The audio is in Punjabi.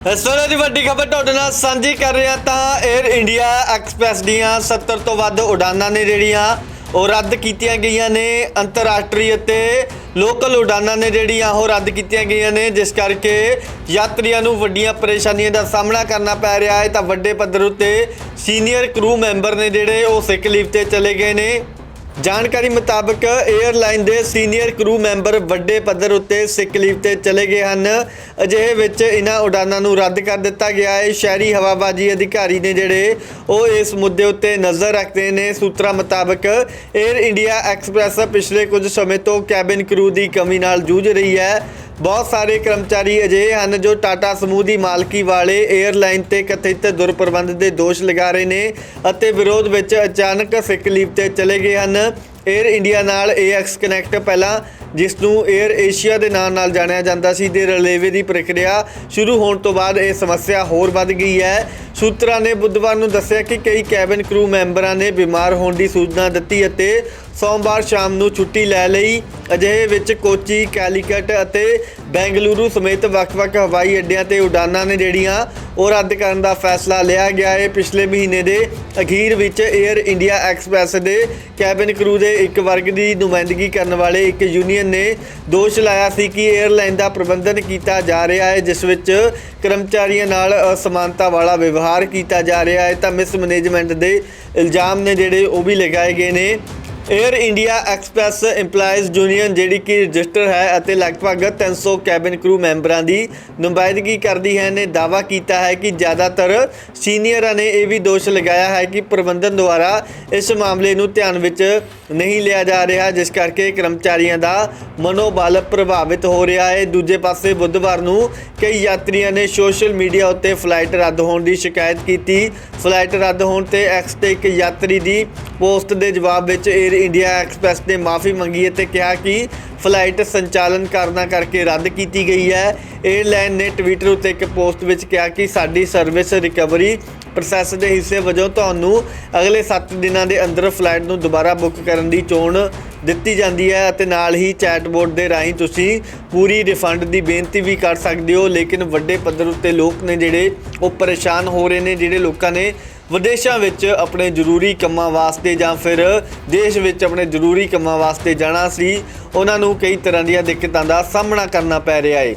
ਇਸ ਵੇਲੇ ਦੀ ਵੱਡੀ ਖਬਰ ਤੁਹਾਡੇ ਨਾਲ ਸਾਂਝੀ ਕਰ ਰਿਹਾ ਤਾਂ 에ਅਰ ਇੰਡੀਆ ਐਕਸਪ੍ਰੈਸ ਦੀਆਂ 70 ਤੋਂ ਵੱਧ ਉਡਾਨਾਂ ਨੇ ਜਿਹੜੀਆਂ ਉਹ ਰੱਦ ਕੀਤੀਆਂ ਗਈਆਂ ਨੇ, ਅੰਤਰਰਾਸ਼ਟਰੀ ਅਤੇ ਲੋਕਲ ਉਡਾਨਾਂ ਨੇ ਜਿਹੜੀਆਂ ਉਹ ਰੱਦ ਕੀਤੀਆਂ ਗਈਆਂ ਨੇ, ਜਿਸ ਕਰਕੇ ਯਾਤਰੀਆਂ ਨੂੰ ਵੱਡੀਆਂ ਪਰੇਸ਼ਾਨੀਆਂ ਦਾ ਸਾਹਮਣਾ ਕਰਨਾ ਪੈ ਰਿਹਾ ਹੈ। ਤਾਂ ਵੱਡੇ ਪੱਧਰ ਉੱਤੇ ਸੀਨੀਅਰ ਕਰੂ ਮੈਂਬਰ ਨੇ ਜਿਹੜੇ ਉਹ ਸਿੱਕ ਲੀਵ ਤੇ ਚਲੇ ਗਏ ਨੇ। ਜਾਣਕਾਰੀ ਮੁਤਾਬਕ 에ਅਰਲਾਈਨ ਦੇ ਸੀਨੀਅਰ ਕਰੂ ਮੈਂਬਰ ਵੱਡੇ ਪੱਧਰ ਉੱਤੇ ਸਿੱਕ ਲੀਵ ਤੇ ਚਲੇ ਗਏ ਹਨ। ਅਜਿਹੇ ਵਿੱਚ ਇਹਨਾਂ ਉਡਾਨਾਂ ਨੂੰ ਰੱਦ ਕਰ ਦਿੱਤਾ ਗਿਆ ਹੈ। ਸ਼ਹਿਰੀ ਹਵਾਬਾਜ਼ੀ ਅਧਿਕਾਰੀ ਨੇ ਜਿਹੜੇ ਉਹ ਇਸ ਮੁੱਦੇ ਉੱਤੇ ਨਜ਼ਰ ਰੱਖਦੇ ਨੇ, ਸੂਤਰਾਂ ਮੁਤਾਬਕ 에ਅਰ ਇੰਡੀਆ ਐਕਸਪ੍ਰੈਸ ਪਿਛਲੇ ਕੁਝ ਸਮੇਂ ਤੋਂ ਕੈਬਿਨ ਕਰੂ ਦੀ ਕਮੀ ਨਾਲ ਜੂਝ ਰਹੀ ਹੈ। ਬਹੁਤ ਸਾਰੇ ਕਰਮਚਾਰੀ ਅਜਿਹੇ ਹਨ ਜੋ ਟਾਟਾ ਸਮੂਹ ਦੀ ਮਾਲਕੀ ਵਾਲੇ 에ਅਰਲਾਈਨ ਤੇ ਕਥਿਤ ਦੁਰਪ੍ਰਬੰਧ ਦੇ ਦੋਸ਼ ਲਗਾ ਰਹੇ ਨੇ ਅਤੇ ਵਿਰੋਧ ਵਿੱਚ ਅਚਾਨਕ ਸਿੱਕ ਲੀਵ ਤੇ ਚਲੇ ਗਏ ਹਨ। 에ਅਰ ਇੰਡੀਆ ਨਾਲ ਐਕਸ ਕਨੈਕਟ ਪਹਿਲਾਂ ਜਿਸ ਨੂੰ 에ਅਰ ਏਸ਼ੀਆ ਦੇ ਨਾਮ ਨਾਲ ਜਾਣਿਆ ਜਾਂਦਾ ਸੀ ਦੇ ਰਲੇਵੇ ਦੀ ਪ੍ਰਕਿਰਿਆ ਸ਼ੁਰੂ ਹੋਣ ਤੋਂ ਬਾਅਦ ਇਹ ਸਮੱਸਿਆ ਹੋਰ ਵੱਧ ਗਈ ਹੈ। ਸੂਤਰਾਂ ਨੇ ਬੁੱਧਵਾਰ ਨੂੰ ਦੱਸਿਆ ਕਿ ਕਈ ਕੈਬਨ ਕਰੂ ਮੈਂਬਰਾਂ ਨੇ ਬਿਮਾਰ ਹੋਣ ਦੀ ਸੂਚਨਾ ਦਿੱਤੀ ਅਤੇ ਸੋਮਵਾਰ ਸ਼ਾਮ ਨੂੰ ਛੁੱਟੀ ਲੈ ਲਈ। ਅਜਿਹੇ ਵਿੱਚ ਕੋਚੀ, ਕੈਲੀਕਟ ਅਤੇ ਬੈਂਗਲੁਰੂ ਸਮੇਤ ਵੱਖ-ਵੱਖ ਹਵਾਈ ਅੱਡਿਆਂ ਤੇ ਉਡਾਨਾਂ ਨੇ ਜਿਹੜੀਆਂ ਉਹ ਰੱਦ ਕਰਨ ਦਾ ਫੈਸਲਾ ਲਿਆ ਗਿਆ। ਹੈ ਪਿਛਲੇ ਮਹੀਨੇ ਦੇ ਅਖੀਰ ਵਿੱਚ 에ਅਰ ਇੰਡੀਆ ਐਕਸਪ੍ਰੈਸ ਦੇ ਕੈਬਨ ਕਰੂ ਦੇ ਇੱਕ ਵਰਗ ਦੀ ਨੁਮਾਇੰਦਗੀ ਕਰਨ ਵਾਲੇ ਇੱਕ ਯੂਨੀਅਨ ਨੇ ਦੋਸ਼ ਲਾਇਆ ਸੀ ਕਿ 에ਅਰਲਾਈਨ ਦਾ ਪ੍ਰਬੰਧਨ ਕੀਤਾ ਜਾ ਰਿਹਾ ਹੈ, ਜਿਸ ਵਿੱਚ ਕਰਮਚਾਰੀਆਂ ਨਾਲ ਅਸਮਾਨਤਾ ਵਾਲਾ ਵਿਵਹਾਰ ਕੀਤਾ ਜਾ ਰਿਹਾ ਹੈ। ਤਾਂ ਮਿਸ ਮੈਨੇਜਮੈਂਟ ਦੇ ਇਲਜ਼ਾਮ ਨੇ ਜਿਹੜੇ ਉਹ ਵੀ ਲਗਾਏ ਗਏ ਨੇ। Air India express EMPLOYEES union ਜਿਹੜੀ ਕਿ ਰਜਿਸਟਰ ਹੈ ਅਤੇ ਲਗਭਗ 300 ਕੈਬਨ ਕਰੂ ਮੈਂਬਰਾਂ ਦੀ ਨੁਮਾਇੰਦਗੀ ਕਰਦੀ ਹੈ, ਨੇ ਦਾਅਵਾ ਕੀਤਾ ਹੈ ਕਿ ਜ਼ਿਆਦਾਤਰ ਸੀਨੀਅਰਾਂ ਨੇ ਇਹ ਵੀ ਦੋਸ਼ ਲਗਾਇਆ ਹੈ ਕਿ ਪ੍ਰਬੰਧਨ ਦੁਆਰਾ ਇਸ ਮਾਮਲੇ ਨੂੰ ਧਿਆਨ ਵਿੱਚ ਨਹੀਂ ਲਿਆ ਜਾ ਰਿਹਾ, ਜਿਸ ਕਰਕੇ ਕਰਮਚਾਰੀਆਂ ਦਾ ਮਨੋਬਲ ਪ੍ਰਭਾਵਿਤ ਹੋ ਰਿਹਾ ਹੈ। ਦੂਜੇ ਪਾਸੇ ਬੁੱਧਵਾਰ ਨੂੰ ਕਈ ਯਾਤਰੀਆਂ ਨੇ ਸੋਸ਼ਲ ਮੀਡੀਆ ਉੱਤੇ ਫਲਾਈਟ ਰੱਦ ਹੋਣ ਦੀ ਸ਼ਿਕਾਇਤ ਕੀਤੀ। ਫਲਾਈਟ ਰੱਦ ਹੋਣ ਤੇ ਐਕਸ ਤੇ ਇੱਕ ਯਾਤਰੀ ਦੀ ਪੋਸਟ ਦੇ ਜਵਾਬ ਵਿੱਚ 에ਅਰ ਇੰਡੀਆ ਐਕਸਪ੍ਰੈਸ ਨੇ ਮਾਫੀ ਮੰਗੀ ਅਤੇ ਕਿਹਾ ਕਿ ਫਲਾਈਟ ਸੰਚਾਲਨ ਕਰਨਾ ਕਰਕੇ ਰੱਦ ਕੀਤੀ ਗਈ ਹੈ। 에ਅਰਲਾਈਨ ਨੇ ਟਵਿੱਟਰ ਉੱਤੇ ਇੱਕ ਪੋਸਟ ਵਿੱਚ ਕਿਹਾ ਕਿ ਸਾਡੀ ਸਰਵਿਸ ਰਿਕਵਰੀ ਪ੍ਰੋਸੈਸ ਦੇ ਹਿੱਸੇ ਵਜੋਂ ਤੁਹਾਨੂੰ ਅਗਲੇ 7 ਦਿਨਾਂ ਦੇ ਅੰਦਰ ਫਲਾਈਟ ਨੂੰ ਦੁਬਾਰਾ ਬੁੱਕ ਕਰਨ ਦੀ ਚੋਣ ਦਿੱਤੀ ਜਾਂਦੀ ਹੈ ਅਤੇ ਨਾਲ ਹੀ ਚੈਟਬੋਟ ਦੇ ਰਾਹੀਂ ਤੁਸੀਂ ਪੂਰੀ ਰਿਫੰਡ ਦੀ ਬੇਨਤੀ ਵੀ ਕਰ ਸਕਦੇ ਹੋ। ਲੇਕਿਨ ਵੱਡੇ ਪੱਧਰ ਉੱਤੇ ਲੋਕ ਨੇ ਜਿਹੜੇ ਉਹ ਪਰੇਸ਼ਾਨ ਹੋ ਰਹੇ ਨੇ, ਜਿਹੜੇ ਲੋਕਾਂ ਨੇ ਵਿਦੇਸ਼ਾਂ ਵਿੱਚ ਆਪਣੇ ਜ਼ਰੂਰੀ ਕੰਮਾਂ ਵਾਸਤੇ ਜਾਂ ਫਿਰ ਦੇਸ਼ ਵਿੱਚ ਆਪਣੇ ਜ਼ਰੂਰੀ ਕੰਮਾਂ ਵਾਸਤੇ ਜਾਣਾ ਸੀ, ਉਹਨਾਂ ਨੂੰ ਕਈ ਤਰ੍ਹਾਂ ਦੀਆਂ ਦਿੱਕਤਾਂ ਦਾ ਸਾਹਮਣਾ ਕਰਨਾ ਪੈ ਰਿਹਾ ਹੈ